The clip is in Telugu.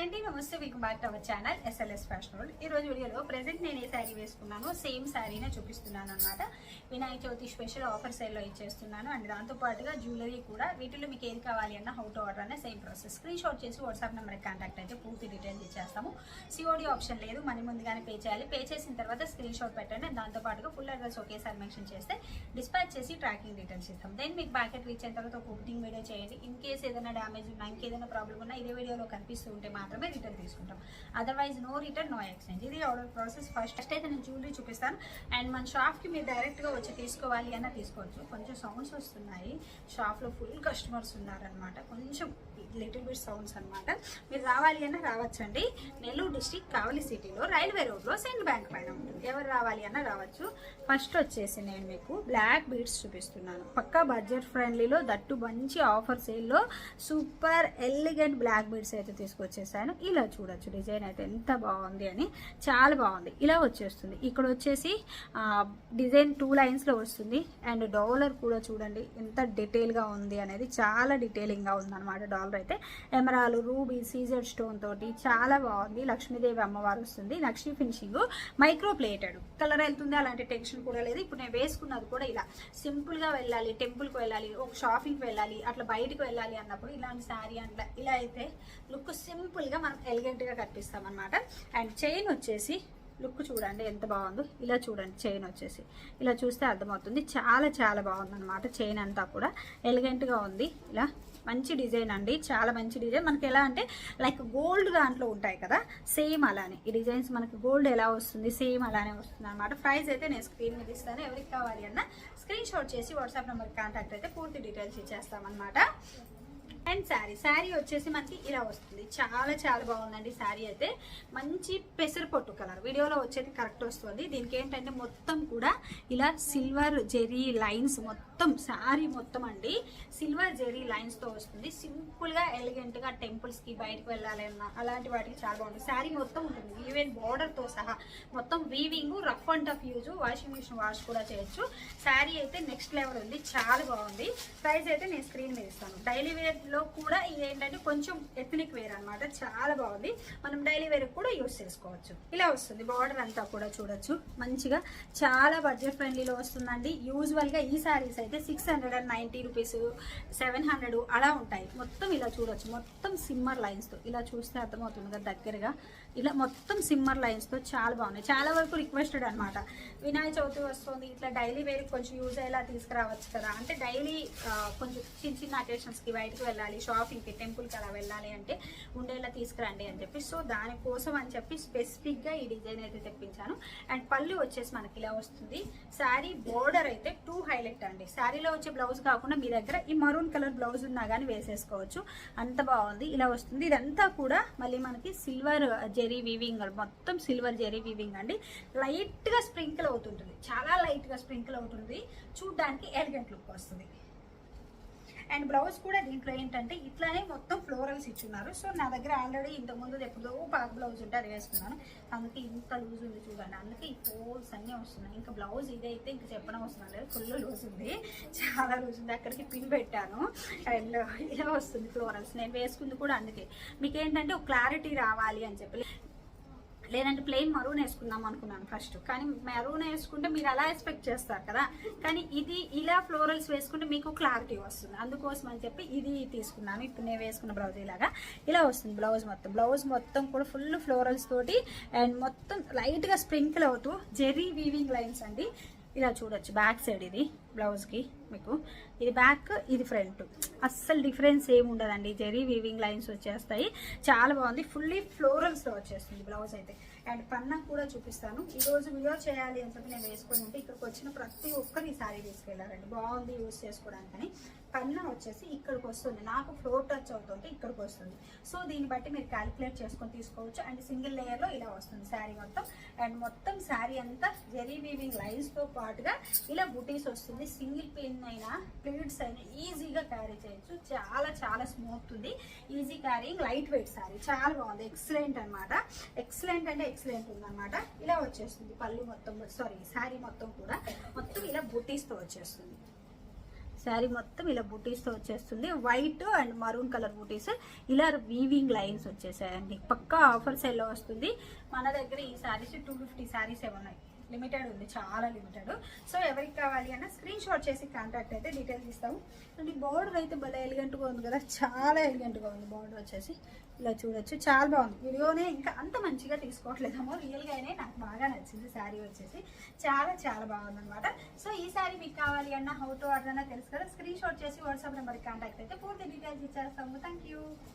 హాయ్ అండి నమస్తే welcome back to our channel SLS fashion world ఈ రోజు వీడియోలో ప్రెసెంట్ నేను ఏ శారీ వేసుకున్నానో సేమ్ శారీనే చూపిస్తున్నాను అనమాట వినాయక చవితి స్పెషల్ ఆఫర్ సేల్లో ఇచ్చేస్తున్నాను. అండ్ దాంతోపాటుగా జ్యువెలరీ కూడా. వీటిలో మీకు ఏది కావాలి అన్న హౌ టు ఆర్డర్ అనే సేమ్ ప్రాసెస్ స్క్రీన్ షాట్ చేసి వాట్సాప్ నెంబర్కి కాంటాక్ట్ అయితే పూర్తి డీటెయిల్స్ ఇచ్చేస్తాము. సిఓడి ఆప్షన్ లేదు. మనీ ముందుగానే పే చేయాలి. పే చేసిన తర్వాత స్క్రీన్ షాట్ పెట్టండి దాంతో పాటుగా ఫుల్ అడ్రస్ ఒకేసారి మెన్షన్ చేస్తే డిస్పాచ్ చేసి ట్రాకింగ్ డీటెయిల్స్ ఇస్తాం దెన్ మీకు బ్యాకెట్ రీచ్ అయిన తర్వాత ఒక బుకింగ్ వీడియో చేయండి. ఇన్ కేసు ఏదైనా డ్యామేజ్ ఉన్నా ఇంకేదైనా ప్రాబ్లమ్ ఉన్నా ఇదే వీడియోలో కనిపిస్తూ ఉంటే మాత్రమే రిటర్న్ తీసుకుంటాం. Otherwise no return no exchange ఇది ఆర్డర్ ప్రాసెస్ ఫస్ట్ ఫస్ట్ అయితే నేను జ్యువెలరీ చూపిస్తాను. అండ్ మన షాప్కి మీరు డైరెక్ట్గా వచ్చి తీసుకోవాలి అన్న తీసుకోవచ్చు. కొంచెం సౌండ్స్ వస్తున్నాయి. షాప్లో ఫుల్ కస్టమర్స్ ఉన్నారనమాట కొంచెం లిటిల్ బిట్ సౌండ్స్ అన్నమాట. మీరు రావాలి అన్న రావచ్చండి. నెల్లూరు డిస్టిక్ కావలి సిటీలో రైల్వే రోడ్లో సెంట్ బ్యాంక్ పైన ఉంటుంది. ఎవరు రావాలి అన్న రావచ్చు. ఫస్ట్ వచ్చేసి నేను మీకు బ్లాక్ బీడ్స్ చూపిస్తున్నాను. పక్కా బడ్జెట్ ఫ్రెండ్లీలో దట్టు మంచి ఆఫర్ సేల్లో సూపర్ ఎలిగెంట్ బ్లాక్ బీడ్స్ అయితే తీసుకొచ్చేసాను ఇలా చూడొచ్చు. డిజైన్ అయితే ఎంత బాగుంది అని చాలా బాగుంది. ఇలా వచ్చేస్తుంది. ఇక్కడ వచ్చేసి డిజైన్ టూ లైన్స్లో వస్తుంది. అండ్ డాలర్ కూడా చూడండి ఎంత డీటెయిల్గా ఉంది అనేది చాలా డీటెయిలింగ్గా ఉందన్నమాట డాలర్ అయితే. ఎమరాలు రూబీ సీజర్ స్టోన్ తోటి చాలా బాగుంది. లక్ష్మీదేవి అమ్మవారు వస్తుంది. Lakshmi finishing micro plated. Colour వెళ్తుంది అలాంటి టెన్షన్ కూడా లేదు. ఇప్పుడు నేను వేసుకున్నది కూడా ఇలా. సింపుల్గా వెళ్ళాలి టెంపుల్కి వెళ్ళాలి ఒక షాపింగ్కి వెళ్ళాలి అట్లా బయటకు వెళ్ళాలి అన్నప్పుడు ఇలాంటి శారీ అట్లా ఇలా అయితే లుక్ సింపుల్గా మనం ఎలిగెంట్గా కనిపిస్తాం అనమాట అండ్ చైన్ వచ్చేసి లుక్ చూడండి ఎంత బాగుందో. ఇలా చూడండి చైన్ వచ్చేసి. ఇలా చూస్తే అర్థమవుతుంది. చాలా చాలా బాగుంది అనమాట చైన్ అంతా కూడా. ఎలిగెంట్గా ఉంది. ఇలా మంచి డిజైన్ అండి. చాలా మంచి డిజైన్. మనకి ఎలా అంటే లైక్ గోల్డ్ దాంట్లో ఉంటాయి కదా. సేమ్ అలానే. ఈ డిజైన్స్ మనకి గోల్డ్ ఎలా వస్తుంది? సేమ్ అలానే వస్తుంది అనమాట ప్రైస్ అయితే నేను స్క్రీన్ మీద ఇస్తాను. ఎవరికి కావాలి అన్న స్క్రీన్ షాట్ చేసి వాట్సాప్ నెంబర్కి కాంటాక్ట్ అయితే పూర్తి డీటెయిల్స్ ఇచ్చేస్తామన్నమాట. అండ్ శారీ. శారీ వచ్చేసి మనకి ఇలా వస్తుంది. చాలా చాలా బాగుందండి శారీ అయితే. మంచి పెసరపొట్టు కలర్. వీడియోలో వచ్చేది కరెక్ట్ వస్తుంది. దీనికి ఏంటంటే మొత్తం కూడా ఇలా సిల్వర్ జెరీ లైన్స్ మొత్తం శారీ మొత్తం అండి. సిల్వర్ జెరీ లైన్స్తో వస్తుంది. సింపుల్గా ఎలిగెంట్గా టెంపుల్స్కి బయటకు వెళ్ళాలి అన్న అలాంటి వాటికి చాలా బాగుంటుంది. శారీ మొత్తం ఉంటుంది. ఈవెన్ బార్డర్తో సహా మొత్తం weaving rough and tough use washing machine wash కూడా చేయొచ్చు. శారీ అయితే నెక్స్ట్ లెవెల్ ఉంది. చాలా బాగుంది. ప్రైస్ అయితే నేను స్క్రీన్ మీద ఇస్తాను. డైలీ వేర్లో లో కూడా ఇది ఏంటంటే కొంచెం ఎథనిక్ వేర్ అనమాట చాలా బాగుంది. మనం డైలీ వేర్ కూడా యూస్ చేసుకోవచ్చు. ఇలా వస్తుంది. బార్డర్ అంతా కూడా చూడొచ్చు. మంచిగా చాలా బడ్జెట్ ఫ్రెండ్లీలో వస్తుందండి. యూజువల్గా ఈ సారీస్ అయితే six hundred and ninety rupees seven hundred అలా ఉంటాయి. మొత్తం ఇలా చూడొచ్చు. మొత్తం సిమ్మర్ లైన్స్తో. ఇలా చూస్తే అర్థమవుతుంది కదా దగ్గరగా. ఇలా మొత్తం సిమ్మర్ లైన్స్తో చాలా బాగున్నాయి. చాలా వరకు రిక్వెస్టెడ్ అనమాట వినాయక చవితి వస్తుంది. ఇట్లా డైలీ వేర్ కొంచెం యూజ్ అయ్యేలా తీసుకురావచ్చు కదా. అంటే డైలీ కొంచెం చిన్న చిన్న అకేషన్స్కి బయటకు వెళ్ళాలి. షాపింగ్కి టెంపుల్కి అలా వెళ్ళాలి అంటే ఉండేలా తీసుకురండి అని చెప్పి. సో దానికోసం అని చెప్పి స్పెసిఫిక్గా ఈ డిజైన్ అయితే తెప్పించాను. అండ్ పళ్ళు వచ్చేసి మనకి ఇలా వస్తుంది. శారీ బోర్డర్ అయితే టూ హైలైట్ అండి. శారీలో వచ్చే బ్లౌజ్ కాకుండా మీ దగ్గర ఈ మరూన్ కలర్ బ్లౌజ్ ఉన్నా కానీ వేసేసుకోవచ్చు. అంత బాగుంది. ఇలా వస్తుంది. ఇదంతా కూడా మళ్ళీ మనకి సిల్వర్ జెరీ వీవింగ్ మొత్తం సిల్వర్ జెరీ వీవింగ్ అండి. లైట్గా స్ప్రింకిల్ అవుతుంటుంది. చాలా లైట్గా స్ప్రింకిల్ అవుతుంది. చూడడానికి ఎలిగెంట్ లుక్ వస్తుంది. అండ్ బ్లౌజ్ కూడా దీంట్లో ఏంటంటే ఇట్లానే మొత్తం ఫ్లోరల్స్ ఇచ్చున్నారు. సో నా దగ్గర ఆల్రెడీ ఇంతకుముందు ఎప్పుడో పాక్ బ్లౌజ్ ఉంటే అది వేసుకున్నాను. అందుకే ఇంత లూజ్ ఉంది చూడండి. అందుకే ఈ ఫోల్స్ అన్నీ వస్తున్నాయి. ఇంకా బ్లౌజ్ ఇదైతే ఇంకా చెప్పడం వస్తున్నాను లేదు. ఫుల్ లూజ్ ఉంది. చాలా లూజ్ ఉంది. అక్కడికి పిన్ పెట్టాను. అండ్ ఇలా వస్తుంది ఫ్లోరల్స్. నేను వేసుకుంది కూడా అందుకే. మీకు ఏంటంటే ఒక క్లారిటీ రావాలి అని చెప్పి. లేదంటే ప్లెయిన్ మరూన్ వేసుకుందాం అనుకున్నాను ఫస్ట్ కానీ మెరూన్ వేసుకుంటే మీరు అలా ఎక్స్పెక్ట్ చేస్తారు కదా. కానీ ఇది ఇలా ఫ్లోరల్స్ వేసుకుంటే మీకు క్లారిటీ వస్తుంది. అందుకోసం అని చెప్పి ఇది తీసుకున్నాను. ఇప్పుడు నేను వేసుకున్న బ్లౌజ్ ఇలాగా. ఇలా వస్తుంది బ్లౌజ్ మొత్తం. బ్లౌజ్ మొత్తం కూడా ఫుల్ ఫ్లోరల్స్ తోటి అండ్ మొత్తం లైట్గా స్ప్రింకిల్ అవుతూ జెర్రీ వీవింగ్ లైన్స్ అండి. ఇలా చూడొచ్చు బ్యాక్ సైడ్ ఇది. బ్లౌజ్కి మీకు. ఇది బ్యాక్ ఇది ఫ్రంట్. అస్సలు డిఫరెన్స్ ఏమి ఉండదండి. జెరీ వీవింగ్ లైన్స్ వచ్చేస్తాయి. చాలా బాగుంది. ఫుల్లీ ఫ్లోరల్స్తో వచ్చేస్తుంది బ్లౌజ్ అయితే. అండ్ పన్నా కూడా చూపిస్తాను. ఈరోజు వీడియో చేయాలి అని చెప్పి నేను వేసుకుని ఉంటే ఇక్కడికి వచ్చిన ప్రతి ఒక్కరు ఈ సారీ తీసుకెళ్ళారండి. బాగుంది యూస్ చేసుకోవడానికని. పన్నా వచ్చేసి ఇక్కడికి వస్తుంది. నాకు ఫ్లోర్ టచ్ అవుతుంటే ఇక్కడికి వస్తుంది. సో దీన్ని బట్టి మీరు క్యాలిక్యులేట్ చేసుకొని తీసుకోవచ్చు. అండ్ సింగిల్ లేయర్లో ఇలా వస్తుంది శారీ మొత్తం. అండ్ మొత్తం శారీ అంతా జరీ వీవింగ్ లైన్స్తో పాటుగా ఇలా బుటీస్ వస్తుంది. సింగిల్ పెన్ అయినా ప్లేట్స్ అయినా ఈజీగా క్యారీ చేయొచ్చు. చాలా చాలా స్మూత్ ఉంది. Easy carrying light weight sari చాలా బాగుంది. ఎక్సలెంట్ అన్నమాట. ఎక్సలెంట్ అంటే ఎక్సలెంట్ ఉందన్నమాట. ఇలా వచ్చేస్తుంది. పళ్ళు మొత్తం సారీ శారీ మొత్తం కూడా. మొత్తం ఇలా బుటీస్తో వచ్చేస్తుంది. శారీ మొత్తం ఇలా బుటీస్తో వచ్చేస్తుంది. వైట్ అండ్ మరూన్ కలర్ బుటీస్ ఇలా వీవింగ్ లైన్స్ వచ్చేసాయండి. పక్కా ఆఫర్ సేల్లో వస్తుంది. మన దగ్గర ఈ శారీస్ టూ ఫిఫ్టీ శారీస్ ఉన్నాయి లిమిటెడ్ ఉంది చాలా లిమిటెడ్. సో ఎవరికి కావాలి అన్న స్క్రీన్ షాట్ చేసి కాంటాక్ట్ అయితే డీటెయిల్స్ ఇస్తాము. అండ్ బోర్డర్ అయితే భలే ఎలిగెంట్గా ఉంది కదా చాలా ఎలిగెంట్గా ఉంది బోర్డర్ వచ్చేసి. ఇలా చూడొచ్చు చాలా బాగుంది. వీడియోనే ఇంకా అంత మంచిగా తీసుకోవట్లేదమ్మో రియల్గానే నాకు బాగా నచ్చింది శారీ వచ్చేసి. చాలా చాలా బాగుంది అనమాట సో ఈ శారీ మీకు కావాలి అన్న హౌ టు ఆర్డర్ అన్న తెలుసు కదా స్క్రీన్ షాట్ చేసి వాట్సాప్ నెంబర్కి కాంటాక్ట్ అయితే పూర్తి డీటెయిల్స్ ఇచ్చేస్తాము. Thank you